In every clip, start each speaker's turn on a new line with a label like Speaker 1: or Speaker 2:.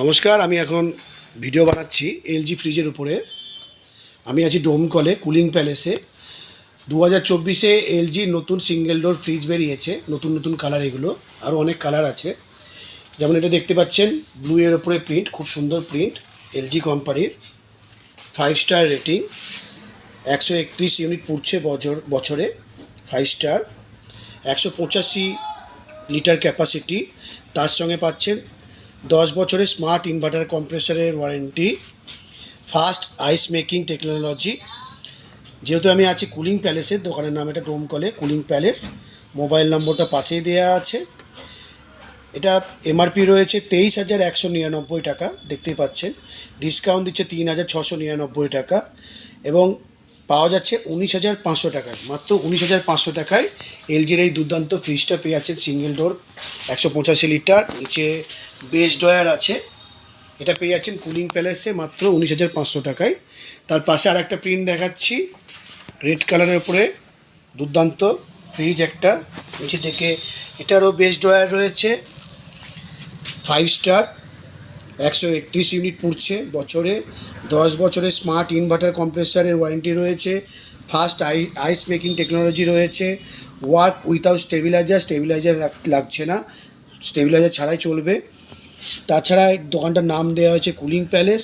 Speaker 1: নমস্কার, আমি এখন ভিডিও বানাচ্ছি এলজি ফ্রিজের উপরে। আমি আছি ডোমকলে, কুলিং প্যালেসে। দু হাজার চব্বিশে এলজি নতুন সিঙ্গেল ডোর ফ্রিজ বেরিয়েছে, নতুন নতুন কালার এগুলো, আরও অনেক কালার আছে। যেমন এটা দেখতে পাচ্ছেন ব্লু এর ওপরে প্রিন্ট খুব সুন্দর প্রিন্ট এলজি কোম্পানির ফাইভ স্টার রেটিং একশো একত্রিশ ইউনিট পড়ছে বছর, বছরে ফাইভ স্টার একশো পঁচাশি লিটার ক্যাপাসিটি তার সঙ্গে পাচ্ছেন দশ বছরের smart inverter কম্প্রেসারের warranty fast ice making technology যেহেতু আমি আছি কুলিং প্যালেসের দোকানের নাম এটা ডোমকলে কুলিং প্যালেস মোবাইল নম্বরটা পাশেই দেওয়া আছে। এটা এমআরপি রয়েছে তেইশ হাজার একশো নিরানব্বই টাকা, দেখতেই পাচ্ছেন। ডিসকাউন্ট দিচ্ছে তিন হাজার ছশো নিরানব্বই টাকা। এবং পাওয়া যাচ্ছে উনিশ হাজার পাঁচশো টাকায়। মাত্র উনিশ হাজার পাঁচশো টাকায় এলজির এই দুর্দান্ত ফ্রিজটা পেয়ে যাচ্ছেন সিঙ্গেল ডোর একশো পঁচাশি লিটার নিচে বেস ড্রয়ার আছে। এটা পেয়ে যাচ্ছেন কুলিং প্যালেসে মাত্র উনিশ হাজার পাঁচশো টাকায়। তার পাশে আর একটা প্রিন্ট দেখাচ্ছি রেড কালারের উপরে দুর্দান্ত ফ্রিজ একটা। নিচে থেকে এটারও বেস ড্রয়ার রয়েছে ফাইভ স্টার একশো একত্রিশ ইউনিট পুড়ছে বছরে। দশ বছরে স্মার্ট ইনভার্টার কম্প্রেসারের ওয়ারেন্টি রয়েছে, fast I, ice making technology রয়েছে, ওয়ার্ক উইথাউট স্টেবিলাইজার স্টেবিলাইজার লাগছে না, স্টেবিলাইজার ছাড়াই চলবে। তাছাড়া দোকানটার নাম দেওয়া হয়েছে কুলিং প্যালেস।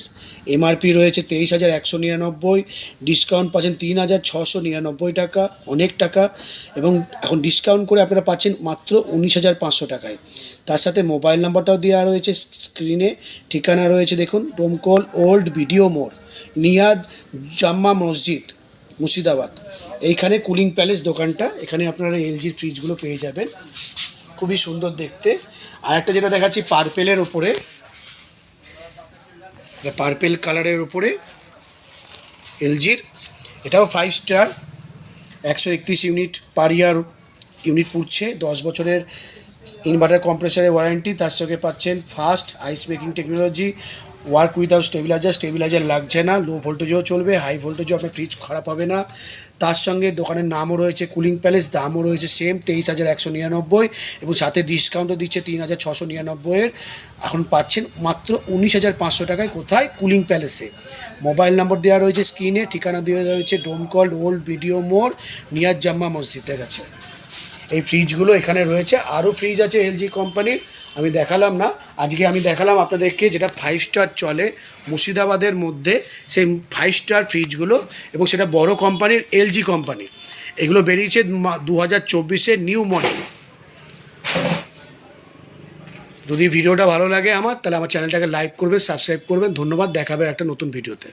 Speaker 1: এমআরপি রয়েছে তেইশ হাজার একশো নিরানব্বই, ডিসকাউন্ট পাচ্ছেন তিন হাজার ছশো নিরানব্বই টাকা, অনেক টাকা। এবং এখন ডিসকাউন্ট করে আপনারা পাচ্ছেন মাত্র উনিশ হাজার পাঁচশো টাকায়। তার সাথে মোবাইল নাম্বারটাও দেওয়া রয়েছে স্ক্রিনে। ঠিকানা রয়েছে দেখুন, ডোমকল ওল্ড ভিডিও মোড়, নিয়াদ জাম্মা মসজিদ, মুর্শিদাবাদ। এইখানে কুলিং প্যালেস দোকানটা, এখানে আপনারা এলজির ফ্রিজগুলো পেয়ে যাবেন। খুবই সুন্দর দেখতে। আর একটা যেটা দেখাচ্ছি পার্পেলের ওপরে এটা পার্পেল কালারের ওপরে এলজির। এটাও ফাইভ স্টার একশো একত্রিশ ইউনিট পার ইয়ার ইউনিট পুড়ছে। দশ বছরের ইনভার্টার কম্প্রেসারের ওয়ারেন্টি তার সঙ্গে পাচ্ছেন fast ice making technology work without stabiliser stabiliser লাগছে না লো ভোল্টেজও চলবে হাই ভোল্টেজও আপনার ফ্রিজ খারাপ হবে না। তার সঙ্গে দোকানের নামও রয়েছে কুলিং প্যালেস দামও রয়েছে সেম তেইশ হাজার একশো নিরানব্বই এবং সাথে ডিসকাউন্টও দিচ্ছে তিন হাজার ছশো নিরানব্বইয়ের এখন পাচ্ছেন মাত্র উনিশ হাজার পাঁচশো টাকায় কোথায়? কুলিং প্যালেসে মোবাইল নম্বর দেওয়া রয়েছে স্ক্রিনে ঠিকানা দেওয়া রয়েছে ডোমকল ওল্ড ভিডিও মোড় নিয়াজ জাম্মা মসজিদের কাছে। এই ফ্রিজগুলো এখানে রয়েছে। আরও ফ্রিজ আছে এলজি কোম্পানির আমি দেখালাম না। আজকে আমি দেখালাম আপনাদেরকে যেটা ফাইভ স্টার চলে মুর্শিদাবাদের মধ্যে, সেই ফাইভ স্টার ফ্রিজগুলো এবং সেটা বড় কোম্পানির এলজি কোম্পানি এগুলো বেরিয়েছে দু হাজার চব্বিশের নিউ মডেল যদি ভিডিওটা ভালো লাগে আমার, তাহলে আমার চ্যানেলটাকে লাইক করবেন সাবস্ক্রাইব করবেন। ধন্যবাদ দেখাবে একটা নতুন ভিডিওতে